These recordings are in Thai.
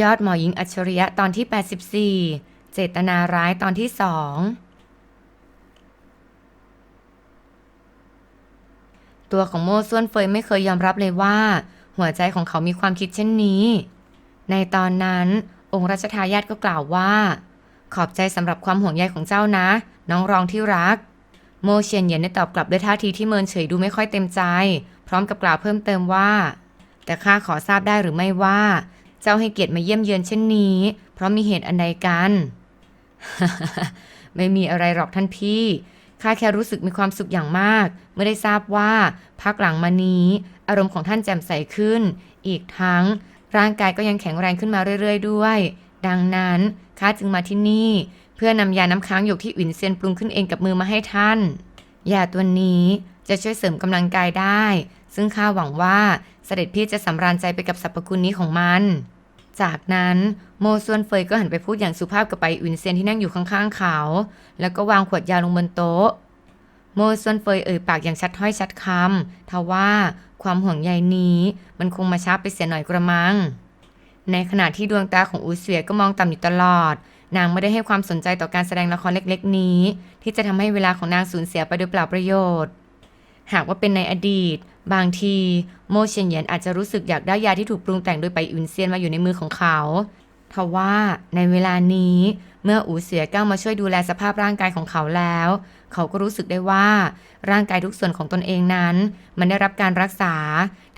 ยอดหมอหญิงอัจฉริยะตอนที่ 84 เจตนาร้ายตอนที่สองตัวของโม่ส่วนเฟยไม่เคยยอมรับเลยว่า หัวใจของเขามีความคิดเช่นนี้ ในตอนนั้น องค์รัชทายาทก็กล่าวว่า ขอบใจสำหรับความห่วงใยของเจ้านะ น้องรองที่รัก โมเชียนเยียนได้ตอบกลับด้วยท่าทีที่เมินเฉยดูไม่ค่อยเต็มใจ พร้อมกับกล่าวเพิ่มเติมว่า แต่ข้าขอทราบได้หรือไม่ว่า เจ้าให้เกียรติมาเยี่ยมเยือนเช่นนี้ เพราะมีเหตุอันใดกัน ไม่มีอะไรหรอกท่านพี่ข้าแค่รู้สึกมีความสุขอย่างมาก เมื่อได้ทราบว่าพักหลังมานี้ อารมณ์ของท่านแจ่มใสขึ้น อีกทั้งร่างกายก็ยังแข็งแรงขึ้นมาเรื่อย ๆ ด้วย ดังนั้นข้าจึงมาที่นี่ เพื่อนำยาน้ำค้างหยกที่อินเซียนปรุงขึ้นเองกับมือมาให้ท่านยาตัวนี้จะช่วยเสริมกำลังกายได้ ซึ่งข้าหวังว่าเสด็จพี่จะสำราญใจไปกับสรรพคุณนี้ของมัน จากนั้นโมซวนเฟยก็หันไปพูดอย่างสุภาพกับไปอินเซียนที่นั่งอยู่ข้างๆเขา แล้วก็วางขวดยาลงบนโต๊ะ โมซวนเฟยเอ่ยปากอย่างชัดถ้อยชัดคำทว่าความห่วงใยนี้มันคงมาช้าไปเสียหน่อยกระมัง ในขณะที่ดวงตาของอูเสวียก็มองต่ำอยู่ตลอด นางไม่ได้ให้ความสนใจต่อการแสดงละครเล็กๆ นี้ ที่จะทำให้เวลาของนางสูญเสียไปโดยเปล่าประโยชน์ หากว่าเป็นในอดีต บางที โมเชียนเยียนอาจจะรู้สึกอยากได้ยาที่ถูกปรุงแต่งโดยไปอุนเซียนมาอยู่ในมือของเขาทว่าในเวลานี้เมื่ออูเสียก้าวมาช่วยดูแลสภาพร่างกายของเขาแล้ว เขาก็รู้สึกได้ว่าร่างกายทุกส่วนของตนเองนั้น มันได้รับการรักษา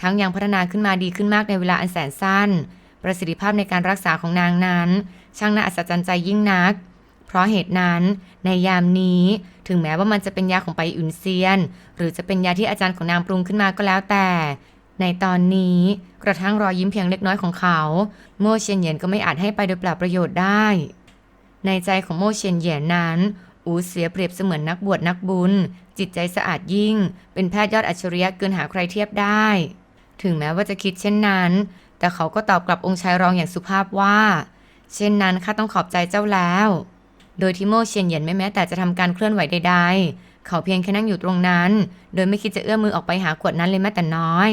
ทั้งยังพัฒนาขึ้นมาดีขึ้นมากในเวลาอันแสนสั้น ประสิทธิภาพในการรักษาของนางนั้น ช่างน่าอัศจรรย์ใจยิ่งนัก เพราะเหตุนั้นในยามนี้ถึงแม้ว่ามันจะเป็นยาของไปอุนเซียน หรือจะเป็นยาที่อาจารย์ของนางปรุงขึ้นมาก็แล้วแต่ ในตอนนี้กระทั่งรอยยิ้มเพียงเล็กน้อยของเขาโมเชียนเหยียนก็ไม่อาจให้ไปโดยเปล่าประโยชน์ได้ ในใจของโมเชียนเหยียนนั้นอูเสียเปรียบเสมือนนักบวชนักบุญ จิตใจสะอาดยิ่ง เป็นแพทย์ยอดอัจฉริยะเกินหาใครเทียบได้ ถึงแม้ว่าจะคิดเช่นนั้น แต่เขาก็ตอบกลับองค์ชายรองอย่างสุภาพว่า เช่นนั้นข้าต้องขอบใจเจ้าแล้ว โดยที่โม่เชียนเหยียนไม่แม้แต่จะทำการเคลื่อนไหวใดๆ เขาเพียงแค่นั่งอยู่ตรงนั้น โดยไม่คิดจะเอื้อมมือออกไปหาขวดนั้นเลยแม้แต่น้อย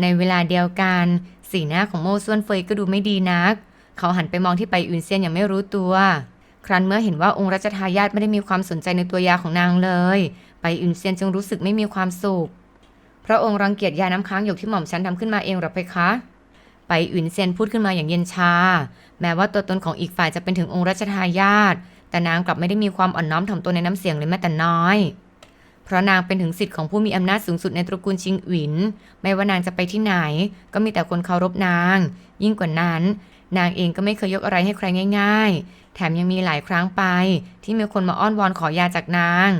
ในเวลาเดียวกัน สีหน้าของโม่ส่วนเฟยก็ดูไม่ดีนัก เขาหันไปมองที่ไปอุนเซียนอย่างไม่รู้ตัว ครั้นเมื่อเห็นว่าองค์รัชทายาทไม่ได้มีความสนใจในตัวยาของนางเลย ไปอุนเซียนจึงรู้สึกไม่มีความสุข พระองค์รังเกียจยาน้ำค้างหยกที่หม่อมฉันทำขึ้นมาเองหรือไปคะไปอุนเซียนพูดขึ้นมาอย่างเย็นชา แม้ว่าตัวตนของอีกฝ่ายจะเป็นถึงองค์รัชทายาท แต่นางกลับไม่ได้มีความอ่อนน้อมถ่อมตัวในน้ำเสียงเลยแม้แต่น้อย เพราะนางเป็นถึงสิทธิ์ของผู้มีอำนาจสูงสุดในตระกูลชิงหวิน ไม่ว่านางจะไปที่ไหน ก็มีแต่คนเคารพนาง ยิ่งกว่านั้น นางเองก็ไม่เคยยกอะไรให้ใครง่าย ๆ แถมยังมีหลายครั้งไป ที่มีคนมาอ้อนวอนขอยาจากนาง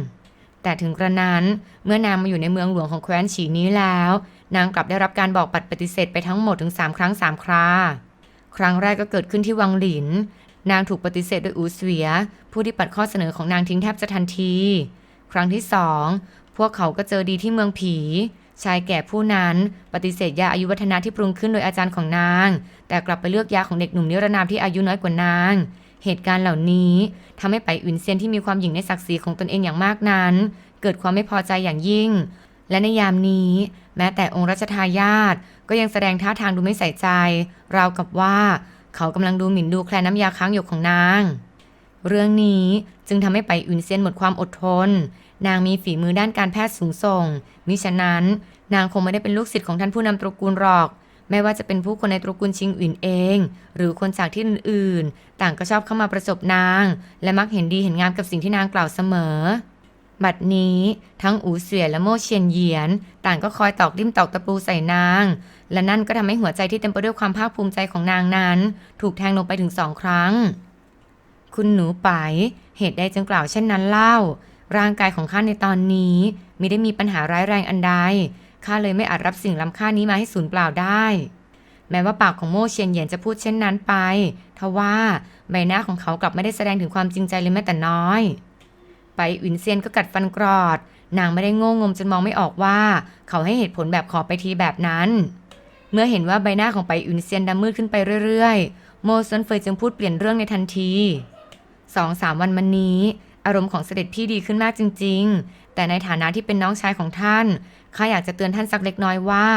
แต่ถึงกระนั้นเมื่อนางมาอยู่ในเมืองหลวงของแคว้นฉีนี้แล้ว นางกลับได้รับการบอกปัดปฏิเสธไปทั้งหมดถึง3ครั้ง3คราครั้งแรกก็เกิดขึ้นที่วังหลิน นางถูกปฏิเสธโดยอูเสวีย ผู้ที่ปัดข้อเสนอของนางทิ้งแทบจะทันที ครั้งที่สองพวกเขาก็เจอดีที่เมืองผี ชายแก่ผู้นั้นปฏิเสธยาอายุวัฒนะที่ปรุงขึ้นโดยอาจารย์ของนาง แต่กลับไปเลือกยาของเด็กหนุ่มนิรนามที่อายุน้อยกว่านาง เหตุการณ์เหล่านี้ทำให้ไปอุนเซียนที่มีความหยิ่งในศักดิ์ศรีของตนเองอย่างมากนั้น เกิดความไม่พอใจอย่างยิ่ง และในยามนี้ แม้แต่องค์รัชทายาทก็ยังแสดงท่าทางดูไม่ใส่ใจ ราวกับว่า เขากำลังดูหมิ่นดูแคลนน้ำยาค้างหยกของนาง เรื่องนี้จึงทำให้ไปอุนเซียนหมดความอดทน นางมีฝีมือด้านการแพทย์สูงส่ง มิฉะนั้น นางคงไม่ได้เป็นลูกศิษย์ของท่านผู้นำตระกูลหรอก ไม่ว่าจะเป็นผู้คนในตระกูลชิงอื่นเอง หรือคนจากที่อื่นๆ ต่างก็ชอบเข้ามาประสบนาง และมักเห็นดีเห็นงามกับสิ่งที่นางกล่าวเสมอ บัดนี้ทั้งอูเสวียและโม่เชียนเยียน ต่างก็คอยตอกดิ้มตอกตะปูใส่นาง และนั่นก็ทำให้หัวใจที่เต็มไปด้วยความภาคภูมิใจของนางนั้น ถูกแทงลงไปถึงสองครั้ง คุณหนูไปเหตุใดจึงกล่าวเช่นนั้นเล่า ร่างกายของข้าในตอนนี้มิได้มีปัญหาร้ายแรงอันใดข้าเลยไม่อาจรับสิ่งล้ำค่านี้มาให้สูญเปล่าได้ แม้ว่าปากของโม่เชียนเยียนจะพูดเช่นนั้นไปทว่าใบหน้าของเขากลับไม่ได้แสดงถึงความจริงใจเลยแม้แต่น้อย ไปอินเซียนก็กัดฟันกรอด นางไม่ได้โง่งมจนมองไม่ออกว่า เขาให้เหตุผลแบบขอไปทีแบบนั้น เมื่อเห็นว่าใบหน้าของไปอินเซียนดำมืดขึ้นไปเรื่อยๆ โมซวนเฟยจึงพูดเปลี่ยนเรื่องในทันทีสองสามวันมานี้ อารมณ์ของเสด็จพี่ดีขึ้นมากจริง ๆ แต่ในฐานะที่เป็นน้องชายของท่านข้าอยากจะเตือนท่านสักเล็กน้อยว่า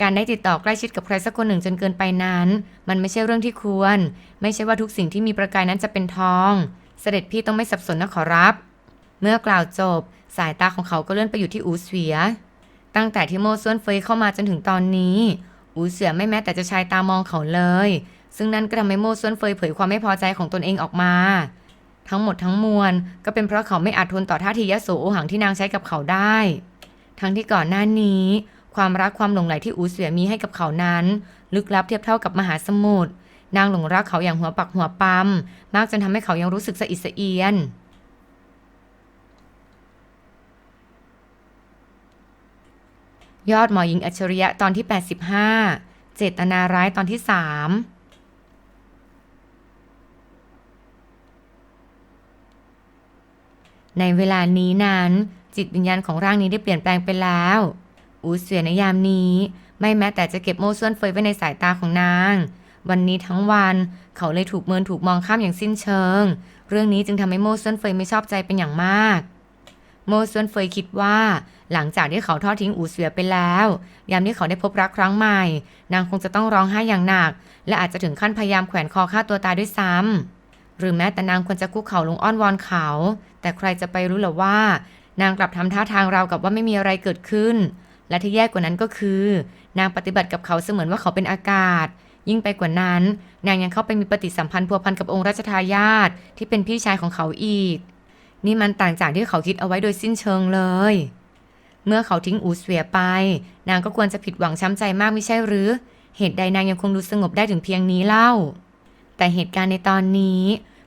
การได้ติดต่อใกล้ชิดกับใครสักคนหนึ่งจนเกินไปนั้น มันไม่ใช่เรื่องที่ควร ไม่ใช่ว่าทุกสิ่งที่มีประกายนั้นจะเป็นทอง เสด็จพี่ต้องไม่สับสนนะขอรับ เมื่อกล่าวจบ สายตาของเขาก็เลื่อนไปอยู่ที่อูเสวีย ตั้งแต่ที่โมส่วนเฟยเข้ามาจนถึงตอนนี้ อูเสือไม่แม้แต่จะชายตามองเขาเลย ซึ่งนั่นก็ทำให้โมส่วนเฟยเผยความไม่พอใจของตนเองออกมา ทั้งหมดทั้งมวลก็เป็นเพราะเขาไม่อาจทนต่อท่าทียโสโอหังที่นางใช้กับเขาได้ ทั้งที่ก่อนหน้านี้ ความรักความหลงใหลที่อูเสือมีให้กับเขานั้น ลึกลับเทียบเท่ากับมหาสมุทรนางหลงรักเขาอย่างหัวปักหัวปั๊มมากจนทำให้เขายังรู้สึกสะอิดสะเอียน ยอดหมอหญิงอัจฉริยะตอนที่ 85 เจตนาร้ายตอนที่ 3ในเวลานี้นั้น จิตวิญญาณของร่างนี้ได้เปลี่ยนแปลงไปแล้ว อูเสือในยามนี้ ไม่แม้แต่จะเก็บโม่ส่วนเฟยไว้ในสายตาของนาง วันนี้ทั้งวันเขาเลยถูกเมินถูกมองข้ามอย่างสิ้นเชิง เรื่องนี้จึงทำให้โม่ส่วนเฟยไม่ชอบใจเป็นอย่างมาก โม่ส่วนเฟยคิดว่า หลังจากที่เขาทอดทิ้งอูเสือไปแล้ว ยามที่เขาได้พบรักครั้งใหม่ นางคงจะต้องร้องไห้อย่างหนัก และอาจจะถึงขั้นพยายามแขวนคอฆ่าตัวตายด้วยซ้ำหรือแม้แต่นางควรจะคุกเข่าลงอ้อนวอนเขา แต่ใครจะไปรู้หรอว่า นางกลับทำท่าทางราวกับว่าไม่มีอะไรเกิดขึ้น และที่แย่กว่านั้นก็คือ นางปฏิบัติกับเขาเสมือนว่าเขาเป็นอากาศยิ่งไปกว่านั้น นางยังเข้าไปมีปฏิสัมพันธ์พัวพันกับองค์รัชทายาทที่เป็นพี่ชายของเขาอีก นี่มันต่างจากที่เขาคิดเอาไว้โดยสิ้นเชิงเลย เมื่อเขาทิ้งอูเสวียไป นางก็ควรจะผิดหวังช้ำใจมากไม่ใช่หรือ เหตุใดนางยังคงดูสงบได้ถึงเพียงนี้เล่า แต่เหตุการณ์ในตอนนี้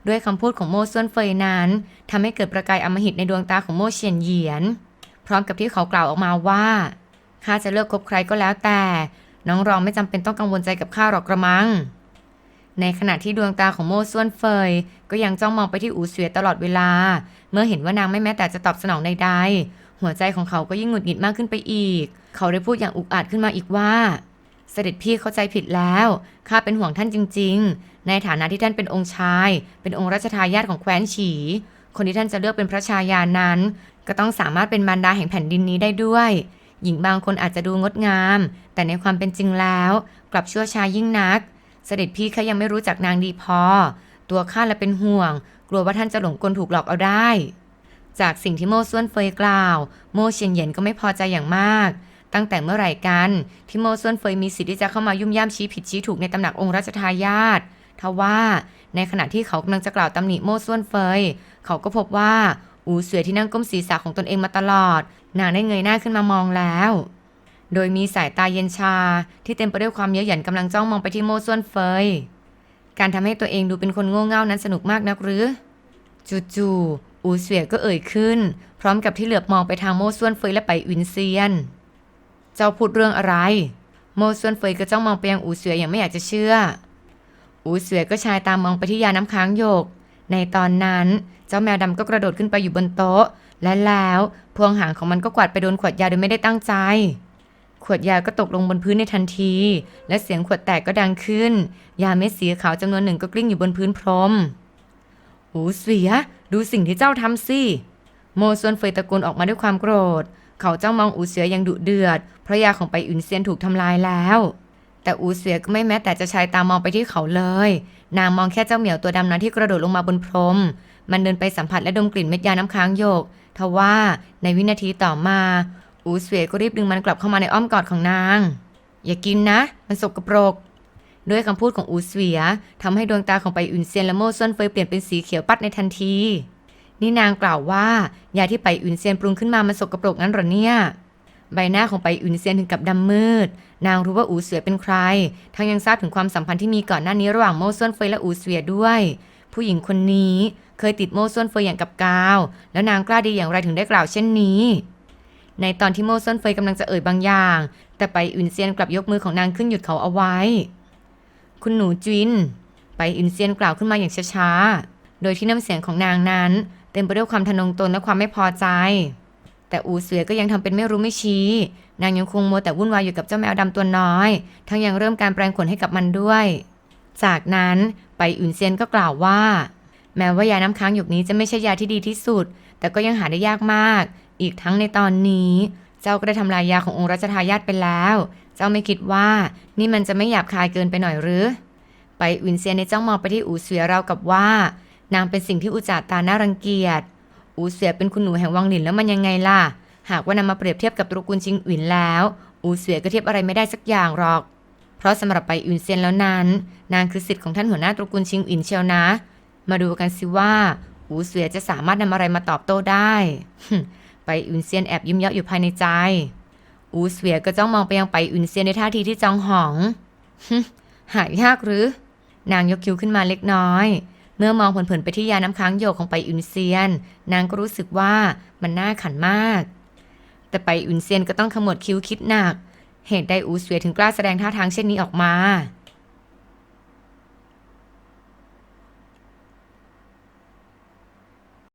ด้วยคำพูดของโม่ส่วนเฟยนั้นทำให้เกิดประกายอำมหิตในดวงตาของโม่เฉียนเหยียน พร้อมกับที่เขากล่าวออกมาว่าข้าจะเลิกคบใครก็แล้วแต่ น้องรองไม่จำเป็นต้องกังวลใจกับข้าหรอกกระมัง ในขณะที่ดวงตาของโม่ส่วนเฟย ก็ยังจ้องมองไปที่อูเสวียตลอดเวลา เมื่อเห็นว่านางไม่แม้แต่จะตอบสนองใดๆ หัวใจของเขาก็ยิ่งหงุดหงิดมากขึ้นไปอีก เขาได้พูดอย่างอุกอาจขึ้นมาอีกว่า เสด็จพี่เข้าใจผิดแล้ว ข้าเป็นห่วงท่านจริง ๆ ในฐานะที่ท่านเป็นองค์ชาย เป็นองค์รัชทายาทของแคว้นฉี คนที่ท่านจะเลือกเป็นพระชายานั้น ก็ต้องสามารถเป็นมารดาแห่งแผ่นดินนี้ได้ด้วย หญิงบางคนอาจจะดูงดงาม แต่ในความเป็นจริงแล้ว กลับชั่วช้ายิ่งนัก เสด็จพี่แค่ยังไม่รู้จักนางดีพอ ตัวข้าและเป็นห่วง กลัวว่าท่านจะหลงกลถูกหลอกเอาได้ จากสิ่งที่โม่ส่วนเฟยกล่าว โม่เฉียนเหย็นก็ไม่พอใจอย่างมาก ตั้งแต่เมื่อไหร่กันที่โม่ส่วนเฟยมีสิทธิ์ที่จะเข้ามายุ่มย่ามชี้ผิดชี้ถูกในตำหนักองค์รัชทายาททว่าในขณะที่เขากำลังจะกล่าวตำหนิโม่ส่วนเฟย เขาก็พบว่าอูเสือที่นั่งก้มศีรษะของตนเองมาตลอด นางได้เงยหน้าขึ้นมามองแล้ว โดยมีสายตาเย็นชาที่เต็มไปด้วยความเย้ยหยันกำลังจ้องมองไปที่โม่ส่วนเฟย การทำให้ตัวเองดูเป็นคนโง่เง่านั้นสนุกมากนักหรือ จู่ๆอูเสวียก็เอ่ยขึ้น พร้อมกับที่เหลือบมองไปทางโม่ส่วนเฟยและไปอินเซียน เจ้าพูดเรื่องอะไร โม่ส่วนเฟยก็จ้องมองไปยังอูเสวียอย่างไม่อยากจะเชื่อ อูเสวียก็ชายตามมองไปที่ยาน้ำค้างหยก ในตอนนั้นเจ้าแมวดำก็กระโดดขึ้นไปอยู่บนโต๊ะ และแล้วพวงหางของมันก็กวาดไปโดนขวดยาโดยไม่ได้ตั้งใจ ขวดยาก็ตกลงบนพื้นในทันที และเสียงขวดแตกก็ดังขึ้น ยาเม็ดสีขาวจำนวนหนึ่งก็กลิ้งอยู่บนพื้นพรมหูเสีย ดูสิ่งที่เจ้าทำสิ โมซวนเฟยตะโกนออกมาด้วยความโกรธ เขาเจ้องมองอูเสืออย่างดุเดือด เพราะยาของไปอุนเซียนถูกทำลายแล้ว แต่อูเสือก็ไม่แม้แต่จะชายตามองไปที่เขาเลย นางมองแค่เจ้าเหมียวตัวดำนั้นที่กระโดดลงมาบนพรม มันเดินไปสัมผัสและดมกลิ่นเม็ดยาน้ำค้างโยก ทว่าในวินาทีต่อมา อูเสวยก็รีบดึงมันกลับเข้ามาในอ้อมกอดของนาง อย่ากินนะ มันสกปรก ด้วยคำพูดของอูเสวียทำให้ดวงตาของไปอุนเซียนและโม่ส่วนเฟยเปลี่ยนเป็นสีเขียวปัดในทันที นี่นางกล่าวว่ายาที่ไปอุนเซียนปรุงขึ้นมามันสกปรกงั้นหรอเนี่ย ใบหน้าของไปอุนเซียนถึงกับดำมืด นางรู้ว่าอูเสวียเป็นใคร ทั้งยังทราบถึงความสัมพันธ์ที่มีก่อนหน้านี้ระหว่างโม่ส่วนเฟยและอูเสวียด้วย ผู้หญิงคนนี้เคยติดโม่ส่วนเฟยอย่างกับกาว แล้วนางกล้าดีอย่างไรถึงได้กล่าวเช่นนี้ ในตอนที่โม่ส่วนเฟยกำลังจะเอ่ยบางอย่าง แต่ไปอุนเซียนกลับยกมือของนางขึ้นหยุดเขาเอาไว้ คุณหนูจิน ไปอุนเซียนกล่าวขึ้นมาอย่างช้าๆ โดยที่น้ำเสียงของนางนั้น เต็มไปด้วยความทะนงตนและความไม่พอใจ แต่อูเสือก็ยังทำเป็นไม่รู้ไม่ชี้ นางยังคงมัวแต่วุ่นวายอยู่กับเจ้าแมวดำตัวน้อย ทั้งยังเริ่มการแปลงขนให้กับมันด้วย จากนั้นไปอุนเซียนก็กล่าวว่า แม้ว่ายาน้ำค้างหยกนี้จะไม่ใช่ยาที่ดีที่สุด แต่ก็ยังหาได้ยากมาก อีกทั้งในตอนนี้ เจ้าก็ได้ทำลายยาขององค์รัชทายาทไปแล้ว เจ้าไม่คิดว่านี่มันจะไม่หยาบคายเกินไปหน่อยหรือ ไปอุนเซียนในจ้องมองไปที่อูเสวียเราวกับว่า นางเป็นสิ่งที่อุจาตาน่ารังเกียจ อูเสวียเป็นคุณหนูแห่งวังหลินแล้วมันยังไงล่ะ หากว่านำมาเปรียบเทียบกับตระกูลชิงอินแล้ว อูเสวียก็เทียบอะไรไม่ได้สักอย่างหรอก เพราะสำหรับไปอุนเซียนแล้วนั้น นางคือสิทธิ์ของท่านหัวหน้าตระกูลชิงอินเชียวนะ มาดูกันสิว่าอูเสวียจะสามารถนำอะไรมาตอบโต้ได้ ไปอุนเซียนแอบยิ้มเยาะอยู่ภายในใจ อูเสวียก็จ้องมองไปยังไปอุนเซียนในท่าทีที่จ้องหองหายยากหรือ นางยกคิ้วขึ้นมาเล็กน้อย เมื่อมองเผินๆไปที่ยาน้ำค้างโยกของไปอุนเซียน นางก็รู้สึกว่ามันน่าขันมาก แต่ไปอุนเซียนก็ต้องขมวดคิ้วคิดหนัก เหตุใดอูเสวียถึงกล้าแสดงท่าทางเช่นนี้ออกมา